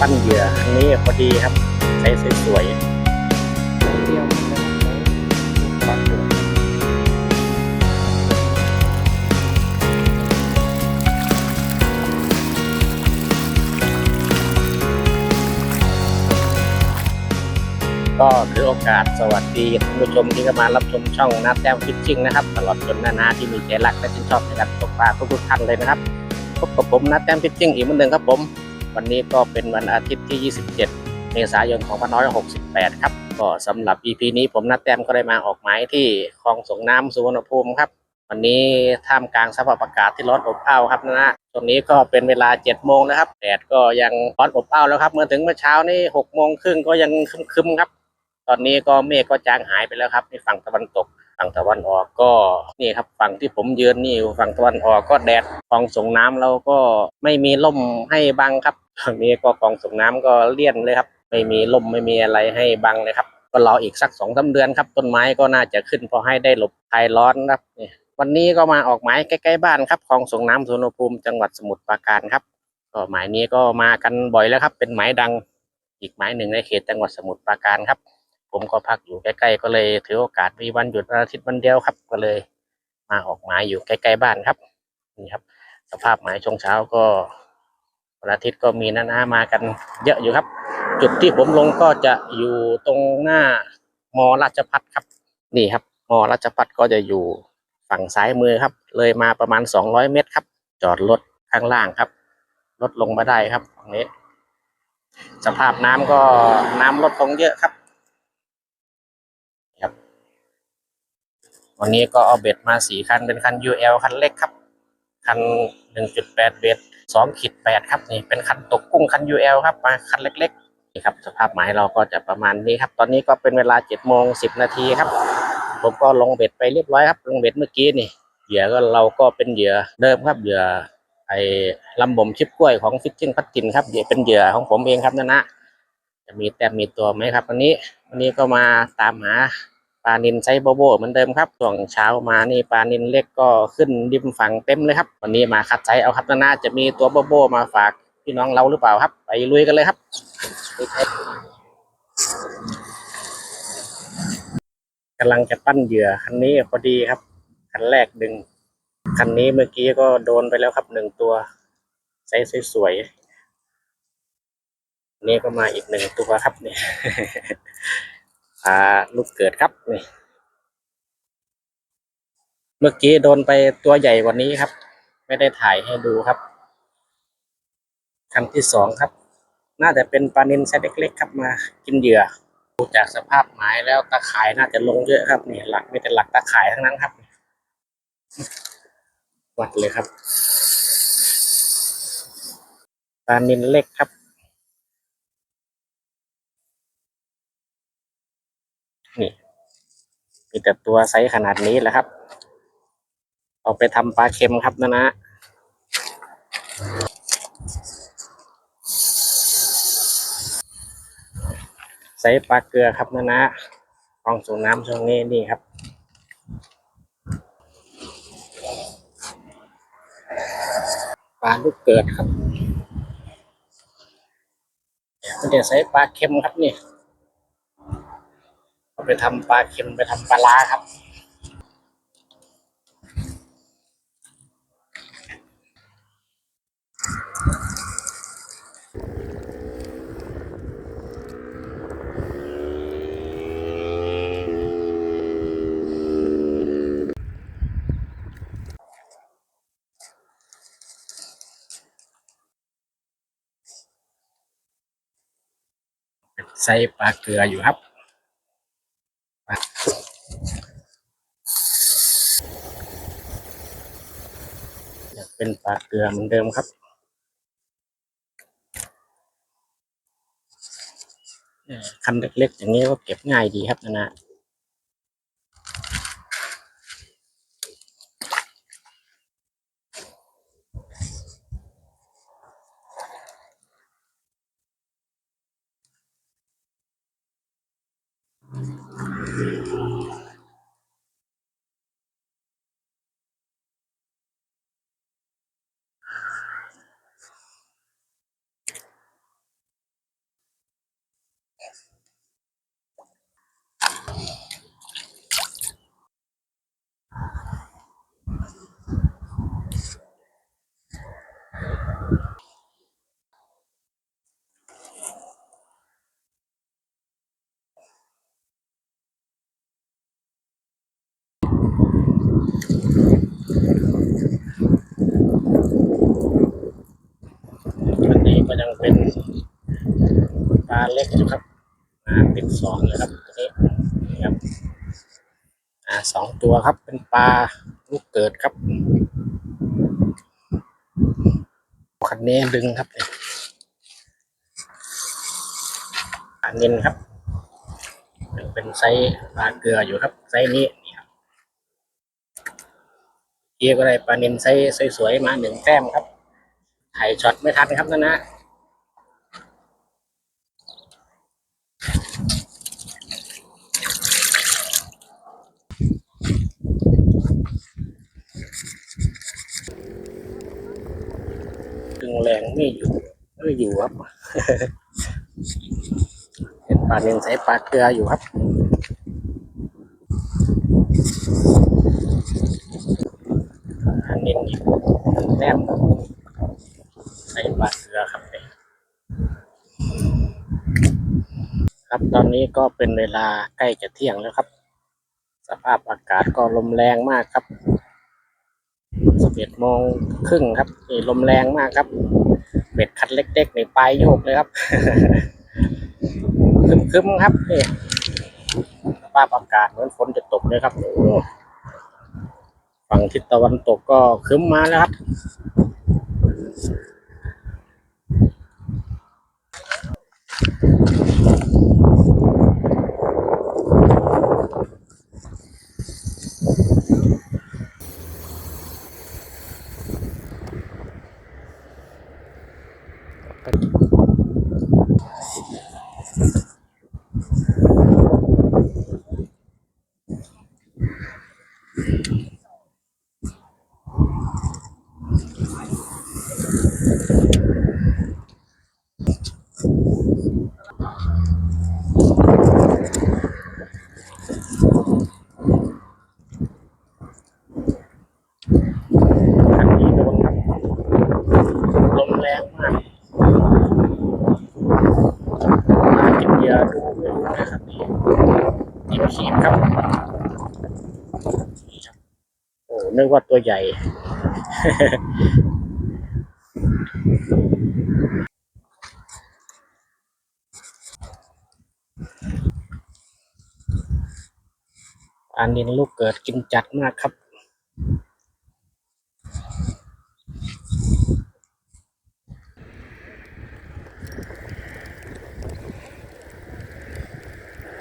ปั้นเหยื่ออันนี้พอดีครับใช้สวยเดียวมันจะใช้ปลาเผือกๆก็ถือโอกาสสวัสดีท่านผู้ชมที่เข้ามารับชมช่องนาแต้มฟิชชิ่งนะครับ ตลอดจนนานาที่มีใจรักและชื่นชอบในการตกปลาทุกๆท่านเลยนะครับพบกับผมนาแต้มฟิชชิ่งอีกเหมือนเดิมครับผม วันนี้ก็เป็นวันอาทิตย์ที่ 27 เมษายน 2568 ครับ ก็สำหรับ EP นี้ผมนัดแต้มก็ได้มาออกหมายที่คลองส่งน้ำสุวรรณภูมิครับ วันนี้ท่ามกลางสภาพอากาศที่ร้อนอบอ้าวครับนะตรงนี้ก็เป็นเวลา 7 โมงนะครับ แดดก็ยังร้อนอบอ้าวแล้วครับ เมื่อถึงเมื่อเช้านี่6โมงครึ่งก็ยังครึมๆครับ ตอนนี้ก็เมฆก็จางหายไปแล้วครับในฝั่งตะวันตก ฝั่งตะวันออกก็นี่ครับฝั่งที่ผมยืนนี่อยู่ฝั่งตะวันออกก็แดดกองส่งน้ำเราก็ไม่มีล่มให้บังครับตรงนี้ก็กองส่งน้ำก็เลี่ยนเลยครับ ไม่มีล่มไม่มีอะไรให้บังเลยครับ ก็รออีกสักสองสาเดือนครับต้นไม้ก็น่าจะขึ้นพอให้ได้หลบคลายร้อนครับนี่วันนี้ก็มาออกหมายใกล้ๆบ้านครับคลองส่งน้ำสุวรรณภูมิจังหวัดสมุทรปราการครับก็หมายนี้ก็มากันบ่อยแล้วครับ เป็นหมายดังอีกหมายหนึ่งในเขตจังหวัดสมุทรปราการครับ ผมก็พักอยู่ใกล้ๆก็เลยถือโอกาสมีวันหยุดวันอาทิตย์วันเดียวครับ ก็เลยมาออกหมายอยู่ใกล้ๆบ้านครับนี่ครับ สภาพหมายช่วงเช้าก็วันอาทิตย์ก็มีน้าๆมากันเยอะอยู่ครับ จุดที่ผมลงก็จะอยู่ตรงหน้ามอราชพัฒครับ นี่ครับมอราชพัฒก็จะอยู่ฝั่งซ้ายมือครับ เลยมาประมาณสองร้อยเมตรครับ จอดรถข้างล่างครับรถลงมาได้ครับตรงนี้ สภาพน้ำก็น้ำลดลงเยอะครับ วันนี้ก็เอาเบ็ดมาสี่คันเป็นคัน UL คันเล็กครับ คัน 1.8 เบ็ด2ขีด8ครับนี่เป็นคันตกกุ้งคัน UL ครับมาคันเล็กๆนี่ครับสภาพหมายเราก็จะประมาณนี้ครับ ตอนนี้ก็เป็นเวลา7โมง10 นาทีครับ ผมก็ลงเบ็ดไปเรียบร้อยครับ ลงเบ็ดเมื่อกี้นี่เหยื่อก็เราก็เป็นเหยื่อเดิมครับเหยื่อไอ้ลำบ่มชิปกล้วยของฟิชชิ่งพัดกินครับเหยื่อเป็นเหยื่อของผมเองครับนะนะจะมีแต้มมีตัวไหมครับวันนี้ วันนี้ก็มาตามหา ปลานินไซโบโบเหมือนเดิมครับช่วงเช้ามานี่ปลานินเล็กก็ขึ้นริมฝั่งเต็มเลยครับ วันนี้มาคัดไซเอาครับน่าจะมีตัวโบโบมาฝากพี่น้องเราหรือเปล่าครับ ไปลุยกันเลยครับกำลังจะปั้นเหยื่อคันนี้พอดีครับ คันแรกดึง คันนี้เมื่อกี้ก็โดนไปแล้วครับหนึ่งตัวไซส์สวยๆนี่ก็มาอีกหนึ่งตัวครับเนี่ยาลูกเกิดครับนี่เมื่อกี้โดนไปตัวใหญ่กว่านี้ครับ ไม่ได้ถ่ายให้ดูครับคันที่สองครับ น่าจะเป็นปลานินไซส์เล็กๆครับมากินเหยื่อดูจากสภาพหมายแล้วตะข่ายน่าจะลงเยอะครับนี่หลักไม่แต่หลักตะข่ายทั้งนั้นครับ วัดเลยครับปลานินเล็กครับ นี่ มีแต่ตัวไซส์ขนาดนี้แหละครับ เอาไปทำปลาเค็มครับนะนะไซส์ปลาเกลือครับนะนะกองสูงน้ำช่วงนี้นี่ครับปลาลูกเกิดครับมันจะไซส์ปลาเค็มครับนี่ ไปทำปลาเค็มไปทำปลาล้าครับ ใส่ปลาเกลืออยู่ครับ ป็นปลาเกลือเหมือนเดิมครับคำเล็กๆอย่างนี้ก็เก็บง่ายดีครับนะนะうん。 ยังเป็นปลาเล็กอยู่ครับอ่าติดสองเลยครับตัวนี้นี่ครับอ่าสองตัวครับเป็นปลาลูกเกิดครับคันนี้ดึงครับเนยปลาเงินครับเป็นไซส์ปลาเกลืออยู่ครับไซส์นี้นี่ครับเกียก็ได้ปลาเนินไซส์สวยๆมาหนึ่งแต้มครับถ่ายช็อตไม่ทันครับนะนะ ดึงแรงไม่อยู่ไม่อยู่ ครับเป็นปลาเนียนใส่ปลาเกลืออยู่ครับอันนี้แต้มใส่ปลาเกลือครับครับตอนนี้ก็เป็นเวลาใกล้จะเที่ยงแล้วครับ สภาพอากาศก็ลมแรงมากครับสิบเอ็ดโมงครึ่งครับนี่ลมแรงมากครับ เบ็ดคัดเล็กๆในปลายโยกเลยครับคึมๆครับนี่สภาพอากาศเหมือนฝนจะตกเลยครับฝั่งทิศตะวันตกก็คึ้มมาแล้วครับ อันนี้โดนครับ ลมแรงมากมากินเหยาดูไม่รู้นะครับนี่กินขีดครับนี่ครับ โอ้นึกว่า ตัวใหญ่ อันนี้ลูกเกิดกินจัดมากครับ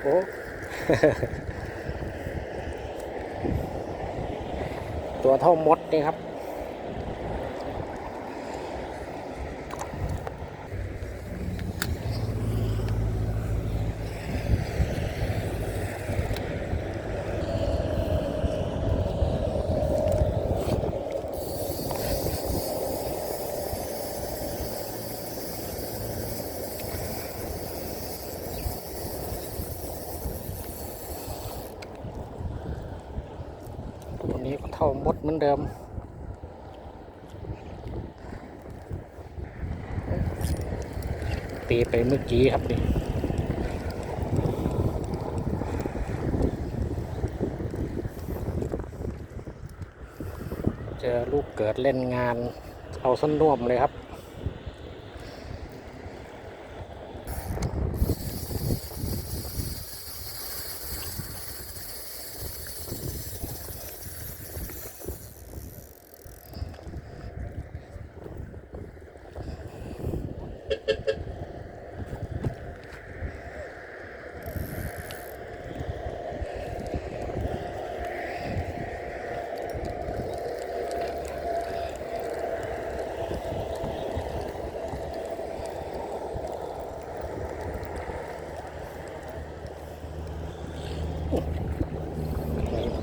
โอ้ ตัวเท่ามดนี่ครับ เท่ามดเหมือนเดิม ตีไปเมื่อกี้ครับนี่เจอลูกเกิดเล่นงาน เอาส้นน่วมเลยครับ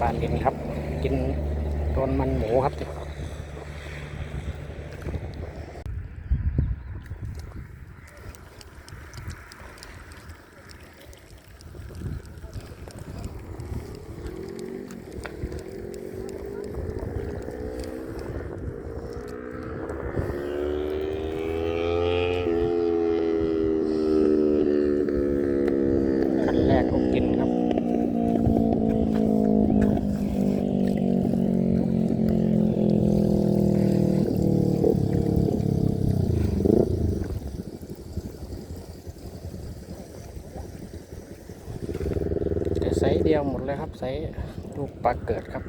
าลินครับ กินโดนมันหมูครับ ขั้นแรกก็กินครับ น ส์เดียวหมดเลยครับไซส์ลูกปลาเกิดครับ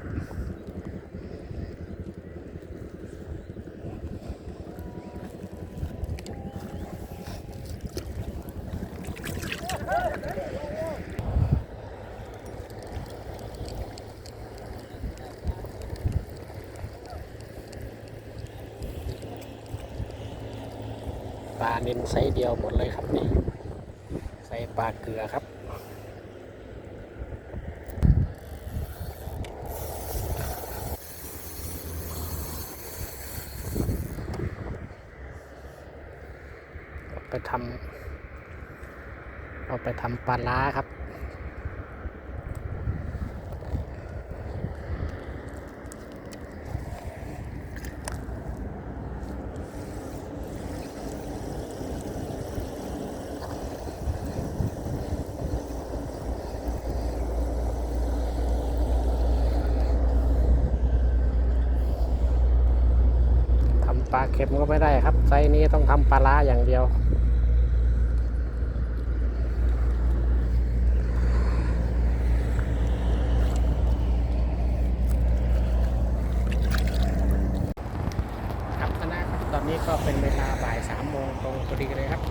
ปลาเน้นไซส์เดียวหมดเลยครับนี่ไซส์ปลาเกลือครับ เอาไป ทำเอาไปทำปลาล้าครับ ทำปลาเค็มก็ไม่ได้ครับไซส์นี้ต้องทำปลาล้าอย่างเดียว ครับนะครับ ตอนนี้ก็เป็นเวลาบ่ายสามโมงตรงพอดีเลยครับ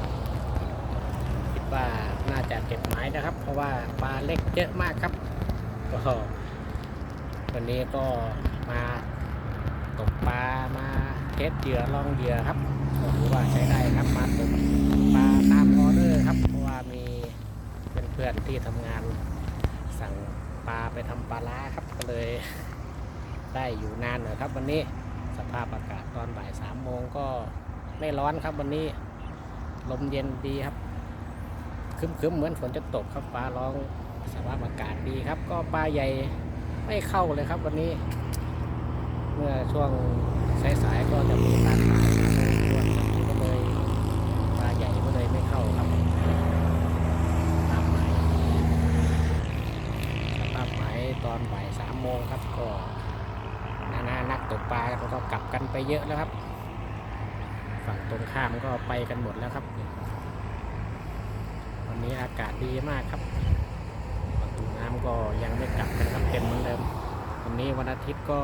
คิดว่าน่าจะเก็บหมายนะครับ เพราะว่าปลาเล็กเยอะมากครับก็วันนี้ก็มาตกปลามาเทสเหยื่อลองเหยื่อครับก็ถือว่าใช้ได้ครับมาตกปลาตามออเดอร์ครับ เพราะว่ามีเพื่อนๆที่ทำงานสั่งปลาไปทำปลาล้าครับก็เลยได้อยู่นานหน่อยครับวันนี้ สภาพอากาศตอนบ่ายสามโมงก็ไม่ร้อนครับวันนี้ลมเย็นดีครับครึ้มๆเหมือนฝนจะตกครับฟ้าร้องสภาพอากาศดีครับ ก็ปลาใหญ่ไม่เข้าเลยครับวันนี้ เมื่อช่วงสายๆก็จะมีการขายส่วนนี้ก็เลยปลาใหญ่ก็เลยไม่เข้าครับตามหมายสภาพหมายตอนบ่ายสามโมงครับก็ นานานัก ตกปลาก็กลับกันไปเยอะแล้วครับ ฝั่งตรงข้ามก็ไปกันหมดแล้วครับ วันนี้อากาศดีมากครับประตูน้ำก็ยังไม่กลับกันครับเต็มเหมือนเดิม วันนี้วันอาทิตย์ก็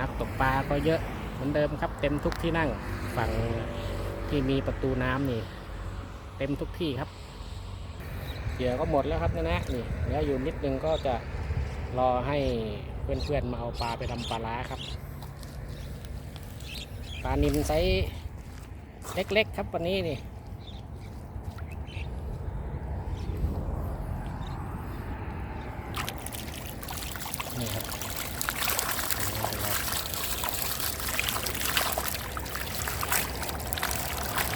นักตกปลาก็เยอะเหมือนเดิมครับ เต็มทุกที่นั่งฝั่งที่มีประตูน้ำนี่ เต็มทุกที่ครับเหยื่อก็หมดแล้วครับนะนะนี่เหลืออยู่นิดนึงก็จะรอให้ เพื่อนๆมาเอาปลาไปทำปลาล้าครับ ปลานิลไซส์เล็กๆครับวันนี้นี่นี่ครับ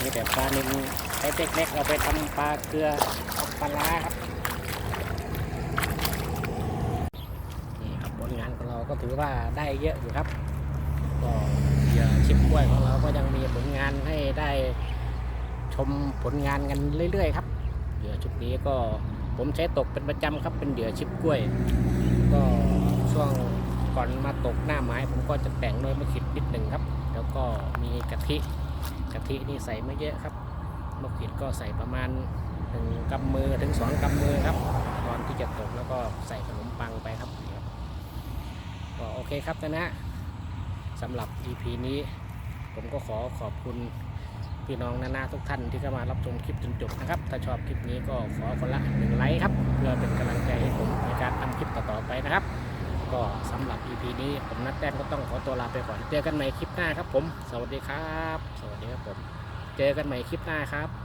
นี่แต่ปลานิลไซส์เล็กๆเอาไปทำปลาเกลือปลาล้าครับ นี่ครับผล งานของเราก็ถือว่าได้เยอะอยู่ครับ ก็เหยื่อชิปกล้วยของเราก็ยังมีผลงานให้ได้ชมผลงานกันเรื่อย ๆ ครับเหยื่อชุดนี้ก็ผมใช้ตกเป็นประจำครับเป็นเหยื่อชิปกล้วย ก็ช่วงก่อนมาตกหน้าไม้ ผมก็จะแต่งด้วยมะขิดนิดหนึ่งครับ แล้วก็มีกะทิกะทินี่ใส่ไม่เยอะครับมะขิดก็ใส่ประมาณหนึ่งกำมือถึงสองกำมือครับตอนที่จะตกแล้วก็ใส่ขนมปังไปครับนี่ครับก็โอเคครับนะนะสำหรับ EP นี้ ผมก็ขอขอบคุณพี่น้องนานาทุกท่านที่เข้ามารับชมคลิปจนจบนะครับ ถ้าชอบคลิปนี้ก็ขอคนละหนึ่งไลค์ครับ เพื่อเป็นกำลังใจให้ผมในการทำคลิปต่อๆไปนะครับ ก็สำหรับ EP นี้ผมนัดแต้มก็ต้องขอตัวลาไปก่อนเจอกันใหม่คลิปหน้าครับผม สวัสดีครับ สวัสดีครับผม เจอกันใหม่คลิปหน้าครับ